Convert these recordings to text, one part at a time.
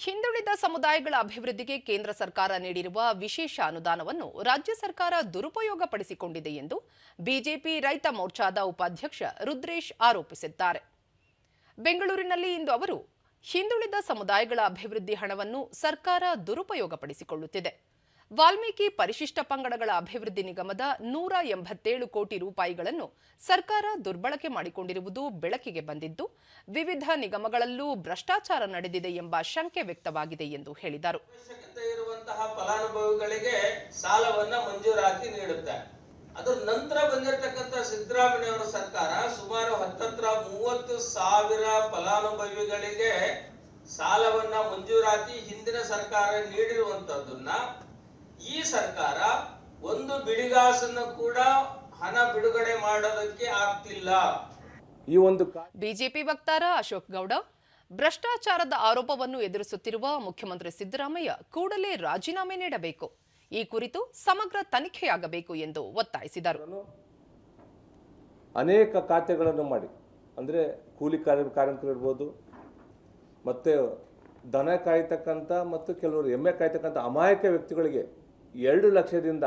ಹಿಂದುಳಿದ ಸಮುದಾಯಗಳ ಅಭಿವೃದ್ಧಿಗೆ ಕೇಂದ್ರ ಸರ್ಕಾರ ನೀಡಿರುವ ವಿಶೇಷ ಅನುದಾನವನ್ನು ರಾಜ್ಯ ಸರ್ಕಾರ ದುರುಪಯೋಗಪಡಿಸಿಕೊಂಡಿದೆ ಎಂದು ಬಿಜೆಪಿ ರೈತ ಮೋರ್ಚಾದ ಉಪಾಧ್ಯಕ್ಷ ರುದ್ರೇಶ್ ಆರೋಪಿಸಿದ್ದಾರೆ. ಬೆಂಗಳೂರಿನಲ್ಲಿ ಇಂದು ಅವರು ಹಿಂದುಳಿದ ಸಮುದಾಯಗಳ ಅಭಿವೃದ್ಧಿ ಹಣವನ್ನು ಸರ್ಕಾರ ದುರುಪಯೋಗಪಡಿಸಿಕೊಳ್ಳುತ್ತಿದೆ. ವಾಲ್ಮೀಕಿ ಪರಿಶಿಷ್ಟ ಪಂಗಡಗಳ ಅಭಿವೃದ್ಧಿ ನಿಗಮದ ನೂರ ಎಂಬತ್ತೇಳು ಕೋಟಿ ರೂಪಾಯಿಗಳನ್ನು ಸರ್ಕಾರ ದುರ್ಬಳಕೆ ಮಾಡಿಕೊಂಡಿರುವುದು ಬೆಳಕಿಗೆ ಬಂದಿದ್ದು, ವಿವಿಧ ನಿಗಮಗಳಲ್ಲೂ ಭ್ರಷ್ಟಾಚಾರ ನಡೆದಿದೆ ಎಂಬ ಶಂಕೆ ವ್ಯಕ್ತವಾಗಿದೆ ಎಂದು ಹೇಳಿದರು. ಫಲಾನುಭವಿಗಳಿಗೆ ಸಾಲವನ್ನ ಮಂಜೂರಾತಿ ನೀಡುತ್ತೆ. ಅದರ ನಂತರ ಬಂದಿರತಕ್ಕಂತ ಸಿದ್ದರಾಮಯ್ಯವರ ಸರ್ಕಾರ ಸುಮಾರು ಹತ್ತತ್ರ ಮೂವತ್ತು ಸಾವಿರ ಫಲಾನುಭವಿಗಳಿಗೆ ಸಾಲವನ್ನ ಮಂಜೂರಾತಿ ಹಿಂದಿನ ಸರ್ಕಾರ ನೀಡಿರುವಂತದ್ದನ್ನ ಈ ಸರ್ಕಾರ ಒಂದು ಬಿಡಿಗಾಸನ್ನು ಕೂಡ ಹಣ ಬಿಡುಗಡೆ ಮಾಡೋದಕ್ಕೆ ಆಗ್ತಿಲ್ಲ. ಈ ಒಂದು ಬಿಜೆಪಿ ವಕ್ತಾರ ಅಶೋಕ್ ಗೌಡ ಭ್ರಷ್ಟಾಚಾರದ ಆರೋಪವನ್ನು ಎದುರಿಸುತ್ತಿರುವ ಮುಖ್ಯಮಂತ್ರಿ ಸಿದ್ದರಾಮಯ್ಯ ಕೂಡಲೇ ರಾಜೀನಾಮೆ ನೀಡಬೇಕು. ಈ ಕುರಿತು ಸಮಗ್ರ ತನಿಖೆಯಾಗಬೇಕು ಎಂದು ಒತ್ತಾಯಿಸಿದರು. ಅನೇಕ ಖಾತೆಗಳನ್ನು ಮಾಡಿ ಅಂದರೆ ಕೂಲಿ ಕಾರ್ಯ ಕಾರ್ಮಿಕರಿರ್ಬೋದು ಮತ್ತು ದನ ಕಾಯ್ತಕ್ಕಂಥ ಮತ್ತು ಕೆಲವರು ಎಮ್ಮೆ ಕಾಯ್ತಕ್ಕಂಥ ಅಮಾಯಕ ವ್ಯಕ್ತಿಗಳಿಗೆ ಎರಡು ಲಕ್ಷದಿಂದ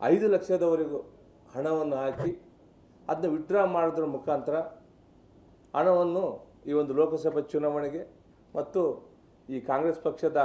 ಐದು ಲಕ್ಷದವರೆಗೂ ಹಣವನ್ನು ಹಾಕಿ ಅದನ್ನ ವಿತ್ಡ್ರಾ ಮಾಡೋದ್ರ ಮುಖಾಂತರ ಹಣವನ್ನು ಈ ಒಂದು ಲೋಕಸಭಾ ಚುನಾವಣೆಗೆ ಮತ್ತು ಈ ಕಾಂಗ್ರೆಸ್ ಪಕ್ಷದ